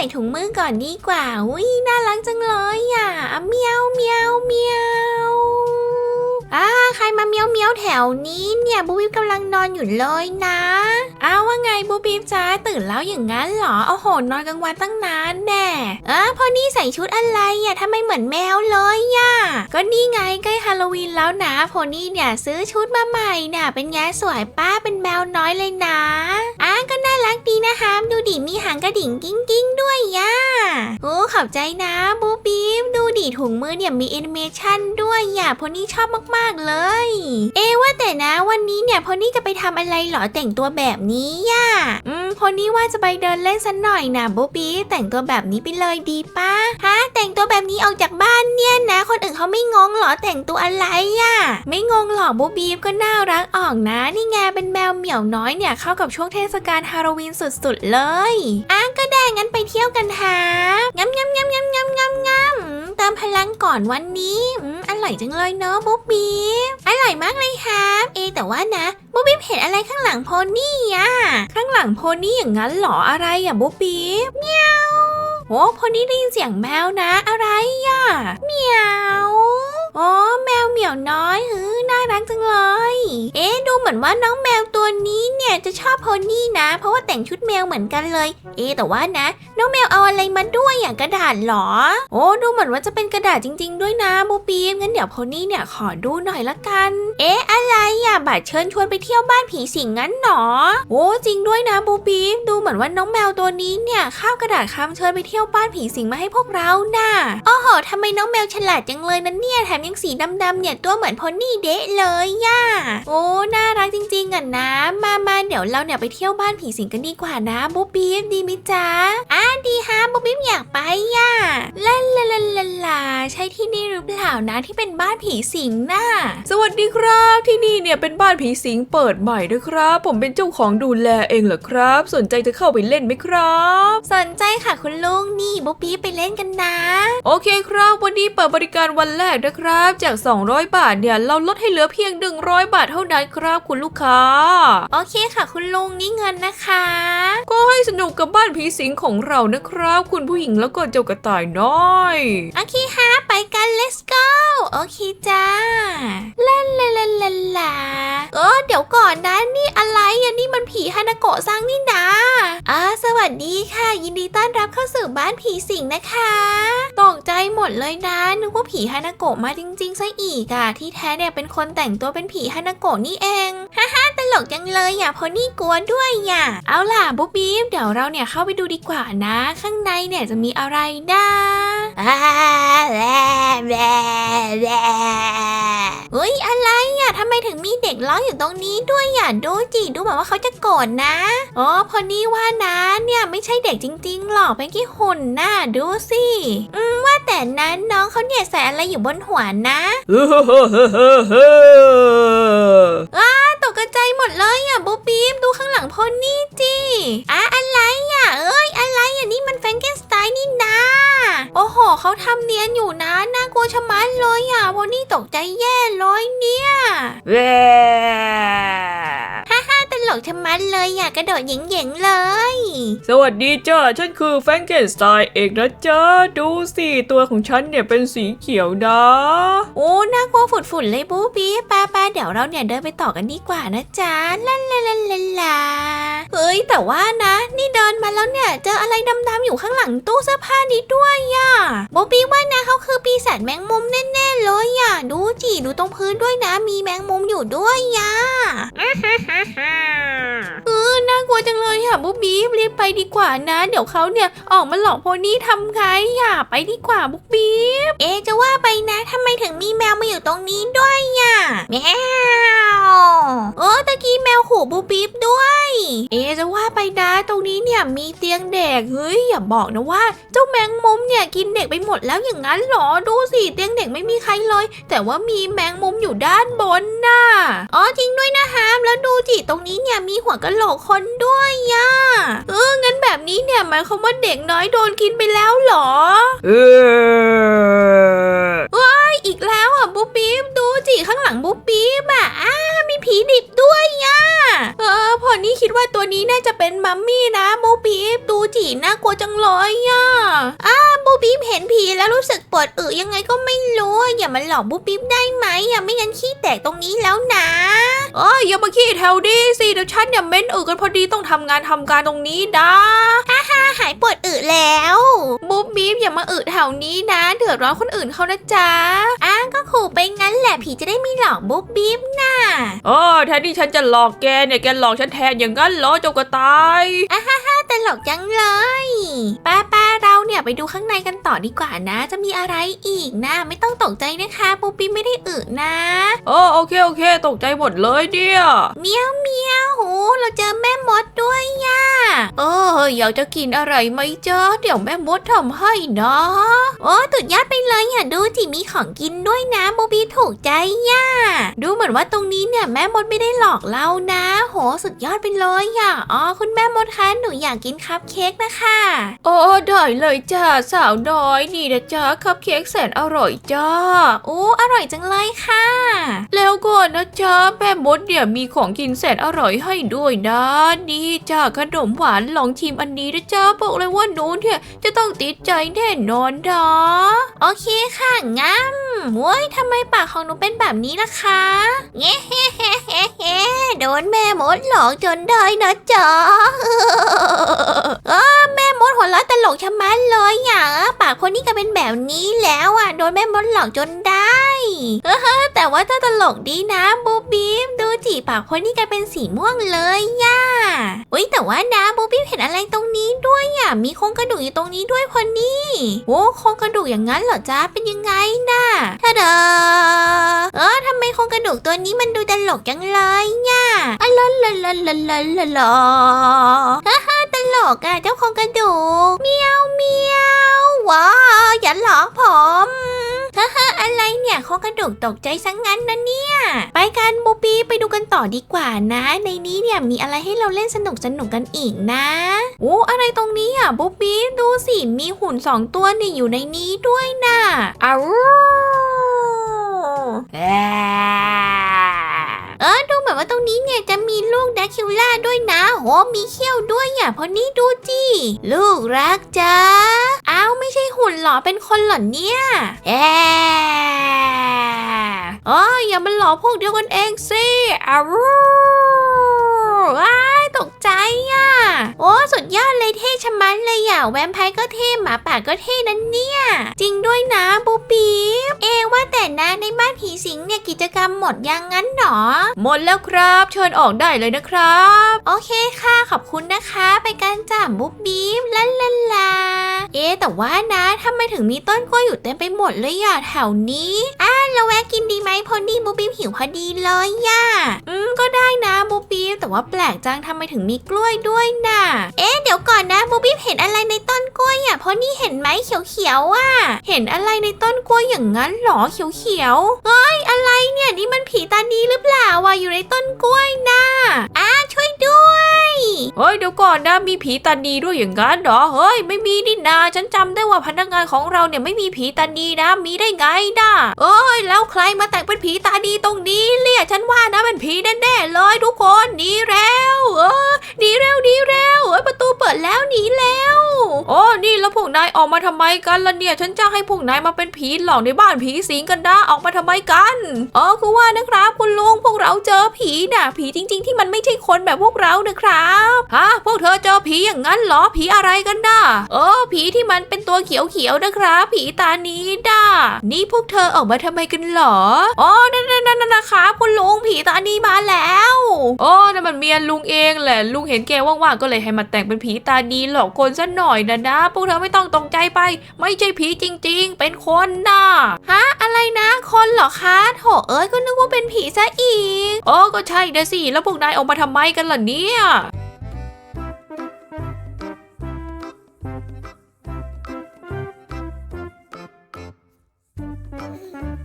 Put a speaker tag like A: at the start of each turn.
A: ส่ถุงมือก่อนดีกว่า อุ้ยน่ารักจังเลยอะเมียวเมียวเมียวอ่าใครมาเมียวเมียวแถวนี้เนี่ยบูบิบกำลังนอนอยู่เลยนะ อ้าวว่าไงบูบิบจ้าตื่นแล้วอย่างนั้นเหรอโอ้โหนอนกลางวันตั้งนานแน่เออพอนี่ใส่ชุดอะไรอะทำไมเหมือนแมวเลยอะก็นี่ไงใกล้ฮาโลวีนแล้วนะโพนี่เนี่ยซื้อชุดมาใหม่น่ะเป็นไงสวยป้าเป็นแมวน้อยเลยนะอะก็น่ารักดีนะคะดูดิมีหางกระดิ่งกิ้งกิ้งด้วยย่าโอ้ขอบใจนะบูบีมดูดิถุงมือเนี่ยมีแอนิเมชันด้วยอย่าโพนี่ชอบมากๆเลย เอว่าแต่นะวันนี้เนี่ยโพนี่จะไปทำอะไรเหรอแต่งตัวแบบนี้ย่าอืมโพนี่ว่าจะไปเดินเล่นสักหน่อยนะบูบีแต่งตัวแบบนี้ไปเลยดีป้าฮะแต่งตัวแบบนี้ออกจากบ้านเนี่ยนะ คนอื่นเขาไม่งงหรอแต่งตัวอะไรย่ะไม่งงหรอกบูบีก็น่ารักออกนะ นี่ไงเป็นแมวเหมียวน้อยเนี่ยเข้ากับช่วงเทศกาลฮาโลวีนสุดๆเลยอะก็ได้งั้นไปเที่ยวกันฮะงำงำงำงำงำงำงำ เติมพลังก่อนวันนี้อืมอร่อยจังเลยเนาะบูบีอร่อยมากเลยครับเอแต่ว่านะบูบีเห็นอะไรข้างหลังโพนี่อะข้างหลังโพนี่อย่างนั้นเหรออะไรอะบูบีเมียวโอ้โพนี่ได้ยินเสียงแมวนะ อะไรอะเมียว อ๋อแมวเหมียวน้อยเออน่ารักจังเลย เอ๊ดูเหมือนว่าน้องแมวตัวนี้เนี่ยจะชอบโพนี่นะ เพราะว่าแต่งชุดแมวเหมือนกันเลย เอ๊แต่ว่านะ น้องแมวเอาอะไรมาด้วยอย่างกระดาษเหรอ โอ้ดูเหมือนว่าจะเป็นกระดาษจริง ๆ ด้วยนะบูปีมงั้นเดี๋ยวโพนี่เนี่ยขอดูหน่อยละกัน เอ๊ะอะไรอะบัตรเชิญชวนไปเที่ยวบ้านผีสิงงั้นหรอโอ้จริงด้วยนะบูปีมดูเหมือนว่าน้องแมวตัวนี้เนี่ยข้าวกระดาษคำเชิญไปเที่ยวบ้านผีสิงมาให้พวกเราน่ะโอ้โหทำไมน้องแมวฉลาดจังเลยนะเนี่ยแถมยังสีดำๆเนี่ยตัวเหมือนโพนี่เดะเลยย่าโอ้น่ารักจริงๆอะนะ มามาเดี๋ยวเราเนี่ยไปเที่ยวบ้านผีสิงกันดีกว่านะบูปีมดีมิจ๊ะอะดีฮะบูปีมอยากไปย่าลาลาลาลาลาใช่ที่นี่หรือเปล่านะที่เป็นบ้านผีสิงน่ะ
B: สวัสดีครับที่นี่เนี่ยเป็นบ้านผีสิงเปิดใหม่ด้วยครับ ผมเป็นเจ้าของดูแลเองเหรอครับ สนใจจะเข้าไปเล่นไหมครับ
A: สนใจค่ะคุณลุงนี่บูปีไปเล่นกันนะ
B: โอเคครับวันนี้เปิดบริการวันแรกนะครับจาก 200 บาทเนี่ยเราลดให้เหลือเพียง 100 บาทเท่านั้นครับคุณลูกค้า
A: โอเคค่ะ คุณลุงนี่เงินนะคะ
B: ก็ให้สนุกกับบ้านผีสิงของเรานะครับ คุณผู้หญิงแล้วก็เจ้ากระต่ายน้อย
A: โอเคฮะไปกัน let's go โอเคจ้าลาลาลาลาลาเออเดี๋ยวก่อนนะนี่อะไรอะนี่มันผีฮานาโกะซังนี่นะอ่าส วัสดีค่ะ ยินดีต้อนรับเข้าสู่บ้านผีสิงนะคะ ตกใจหมดเลยนะ นึกว่าผีฮานาโกะมาจริงๆซะอีกอะที่แท้เนี่ยเป็นคนแต่งตัวเป็นผีฮานาโกะนี่เองฮ่าฮ่าตลกจังเลยอะเพราะนี่กลัวด้วยอย่าเอาล่ะบุ๊บบี้เดี๋ยวเราเนี่ยเข้าไปดูดีกว่านะ ข้างในเนี่ยจะมีอะไรนะ เฮ้ยอะไรอะทำไมถึงมีเด็กร้องอยู่ตรงนี้ด้วยอะดูจิดูแบบว่าเขาจะโกรธนะอ๋อพอนี่ว่านะเนี่ยไม่ใช่เด็กจริง ๆ หรอกเป็นแค่หุ่นน่ะดูสิอืมว่าแต่นั้นน้องเขาเนี่ยใส่อะไรอยู่บนหัวนะ
B: เฮ้ อเฮ้อเฮ้อเฮ้อเฮ้อ
A: ตกใจหมดเลยอะบูปีมดูข้างหลังพอนี่จิอะอะไรอะเอ้ยอะไรอะนี่มันแฟรงเกนสไตน์นี่นะโอ้โหเขาทำเนียนอยู่นะน่ากลัวชะมัดเลยอะพอนี่ตกใจแย่เลยเนี่ยเกชะมัดเลยอะกระโดดเหย่งๆเลย
B: สวัสดีจ้าฉันคือแฟรงเกนสไตน์เอกนะจ๊ะดูสิตัวของฉันเนี่ยเป็นสีเขียวนะ
A: โอ้น่ากลัวฝุ่นๆเลยบูปีป้าป้าเดี๋ยวเราเนี่ยเดินไปต่อกันดีกว่านะจ๊ะลาลาลาลาลาเฮ้ยแต่ว่านะนี่ เดินมาแล้วเนี่ยเจออะไรดำๆอยู่ข้างหลังตู้เสื้อผ้านี้ด้วยอะบูปีว่านะเขาคือปีศาจแมงมุมแน่ๆเลยอะดูจิดูตรงพื้นด้วยนะ มีแมงมุมอยู่ด้วยอะเออน่ากลัวจังเลยอะบูบีรีบไปดีกว่านะ เดี๋ยวเขาเนี่ยออกมาหลอกโพนี่ทำไงอะไปดีกว่าบูบีเอะจะว่าไปนะทำไมถึงมีแมวมาอยู่ตรงนี้ด้วยอะแมวโอ้ตะกี้แมวขู่บูบีบด้วย เอะจะว่าไปนะตรงนี้เนี่ยมีเตียงเด็กเฮ้ยอย่าบอกนะว่า เจ้าแมงมุมเนี่ยกินเด็กไปหมดแล้วอย่างนั้นเหรอดูสิเตียงเด็กไม่มีใครเลย แต่ว่ามีแมงมุมอยู่ด้านบนน่ะอ๋อจริงด้วยนะฮามแล้วดูจิตรงนี้เนี่ยมีหัวกะโหลกคนด้วยอะเอองั้นแบบนี้เนี่ยหมายความว่าเด็กน้อยโดนกินไปแล้วเหรอ
B: เออ
A: อีกแล้วอะบุ๊บปิ๊บดูจิข้างหลังบุ๊บปิ๊บอะอ้ามีผี ผีดิบด้วยอะเออพอนี่ คิดว่าตัวนี้น่าจะเป็นมัมมี่นะบูบีฟดูจีน่ากลัวจังเลยอะอ้าบูบีฟเห็นผีแล้วรู้สึกปวดอึยังไงก็ไม่รู้อย่ามาหลอกบูบีฟได้ไหมอย่าไม่งั้นขี้แตกตรงนี้แล้วนะ
B: ยอย่ามาขี้แถวนี้สิเดี๋ยวฉันเนี่ยเม้นอึกันพอดีต้องทำงานทำการตรงนี้นะ
A: หายปวดอึแล้วบูบีฟอย่ามาอึแถวนี้นะ เดือดร้อนคนอื่นเขานะจ๊ะอ้าก็ขู่ไปงั้นแหละผีจะได้ไม่หลอกบูบีฟน่ะ
B: เออแทนที่ฉันจะหลอกแกเนี่ยแกหลอกฉันแทนอย่างนั้นเหรอเจ้ากระต่าย
A: ตลกจังเลยป้าป้า เราเนี่ยไปดูข้างในกันต่อดีกว่านะ จะมีอะไรอีกนะ ไม่ต้องตกใจนะคะปูปี้ไม่ได้อึนะ
B: เออโอเคโอเค ตกใจหมดเลยเนี่ย
A: เมียวเมียวโหเราเจอแม่มดด้วยย่า
B: เอออยากจะกินอะไรไหมจ๊ะเดี๋ยวแม่มดทำให้นะ
A: โอ้ตุดยอดไปเลยอย่าดูจิมีของกินด้วยนะปูปี้ถูกใจย่าดูเหมือนว่าตรงนี้เนี่ยแม่มดไม่ได้หลอกเรานะ โหสุดยอดไปเลยอะอ๋อคุณแม่มดคะหนูอยากกินคัพเค้กนะคะ
B: โอ้ได้เลยจ้าสาวน้อยนี่นะจ๊ะคัพเค้กแสนอร่อยจ้า
A: โอ้อร่อยจังเลยค่ะ
B: แล้วก่อนะจ๊ะแม่มดเนี่ยมีของกินแสนอร่อยให้ด้วยนะนี่จ้าขนมหวานลองชิมอันนี้นะจ๊ะบอกเลยว่าหนูเนี่ยจะต้องติดใจแน่นอนนะ
A: โอเคค่ะงั้มโว้ยทำไมปากของหนูเป็นแบบนี้ล่ะคะเงี้เฮ้เฮ้เฮ้เฮ้โดนแม่มดหลอกจนได้นะจ๊ะเออแม่ มดหัวเราะตลกชะมัดเลยอะปากคนนี้ก็เป็นแบบนี้แล้วอะโดนแม่มดหลอกจนได้เออแต่ว่าถ้าตลกดีนะบูบีมดูจีปากคนนี้กลายเป็นสีม่วงเลยย่าอุ้ยแต่ว่านะบูบีมเห็นอะไรตรงนี้ด้วยอะมีโครงกระดูกอยู่ตรงนี้ด้วยพอนี่โอ้โครงกระดูกอย่างนั้นเหรอจ๊ะเป็นยังไงน่ะท่าเดอเออทำไมโครงกระดูกตัวนี้มันดูตลกจังเลยเนี่ยอะลาลลลลลล กระดูกตกใจสังงั้นนะเนี่ย ไปกันบูปีไปดูกันต่อดีกว่านะ ในนี้เนี่ยมีอะไรให้เราเล่นสนุกสนุกกันอีกนะโอ้อะไรตรงนี้อะบุ๊บบี้ดูสิมีหุ่นสองตัวนี่อยู่ในนี้ด้วยนะ
B: อ้าว
A: เออดูเหมือนว่าตรงนี้เนี่ยจะมีลูกแดคิวล่าด้วยนะโหมีเขี้ยวด้วยอะเพราะนี่ดูจิลูกรักจ้าอ้าวไม่ใช่หุ่นหรอเป็นคนเหรอเนี่ยแอ มันหลอกพวกเดียวกันเองสิอ้าวอ้า ตกใจอะ โอ้สุดยอดเลยเท่ชะมัดเลยอะ แวมไพร์ก็เท่หมาป่าก็เท่นั่นเนี่ย จริงด้วยนะบูปีบเอว่าแต่นะในบ้านผีสิงเนี่ยกิจกรรมหมดยังงั้นหรอ
B: หมดแล้วครับ เชิญออกได้เลยนะครับ
A: โอเคค่ะขอบคุณนะคะ ไปกันจ้าบุ๊บบีมลาลาลาเอ๊ะแต่ว่านะทำไมถึงมีต้นกล้วยอยู่เต็มไปหมดเลยอะแถวนี้อะเราแวะกินดีไหมพอดีบุ๊บบีมหิวพอดีเลยย่ะอืมก็ได้นะบุ๊บบีมแต่ ว่าแปลกจังทำไมถึงมีกล้วยด้วยน่ะ เอ๊ะเดี๋ยวก่อนนะบุ๊บบีมเห็นอะไรในต้นกล้วยอะเพราะนี่เห็นไหมเขียวๆอะ เห็นอะไรในต้นกล้วยอย่างนั้นเหรอเขียวๆเฮ้ยอะไรเนี่ยนี่มันผีตานีหรือเปล่าวะอยู่ในต้นกล้วยน่ะอะช่วยด้วย
B: เฮ้ยเดี๋ยวก่อนนะมีผีตานีด้วยอย่างนั้นเหรอเฮ้ยไม่มีนี่นาฉันจำได้ว่าพนักงานของเราเนี่ยไม่มีผีตานีนะมีได้ไงนะเอ้ยแล้วใครมาแต่งเป็นผีตานีตรงนี้เรียกฉันว่านะเป็นผีแน่ๆเลยทุกคนหนีแล้วเออหนีเร็วหนีเร็วเอ้ยประตูเปิดแล้วหนีแล้วโอ้นี่แล้วพวกนายออกมาทำไมกันล่ะเนี่ย ฉันจะให้พวกนายมาเป็นผีหลอกในบ้านผีสิงกันนะออกมาทำไมกันเออคือว่านะครับคุณลุงพวกเราเจอผีน่ะ ผีจริง ๆ ที่มันไม่ใช่คนแบบพวกเรานะครับฮะ พวกเธอเจอผีอย่างนั้นเหรอ ผีอะไรกันน่ะ เออ ผีที่มันเป็นตัวเขียวๆนะครับ ผีตานี้ด่านี่พวกเธอออกมาทำไมกันเหรอ อ๋อ นั่นนั่นนั่นนะครับคุณลุงผีตานี้มาแล้วอ๋อนั่นมันเมียลุงเองแหละ ลุงเห็นแกว่างๆ ก็เลยให้มาแต่งเป็นผีตานีหลอกคนซะหน่อยนะนะ พวกเธอไม่ต้องตกใจไป ไม่ใช่ผีจริง ๆ เป็นคนน่ะ
A: ฮะ อะไรนะ คนเหรอคะโถเอ้ย ก็นึกว่าเป็นผีซะอีก
B: โอ้ก็ใช่นะสิ แล้วพวกนายออกมาทำไมกันล่ะเนี่ย Thank you.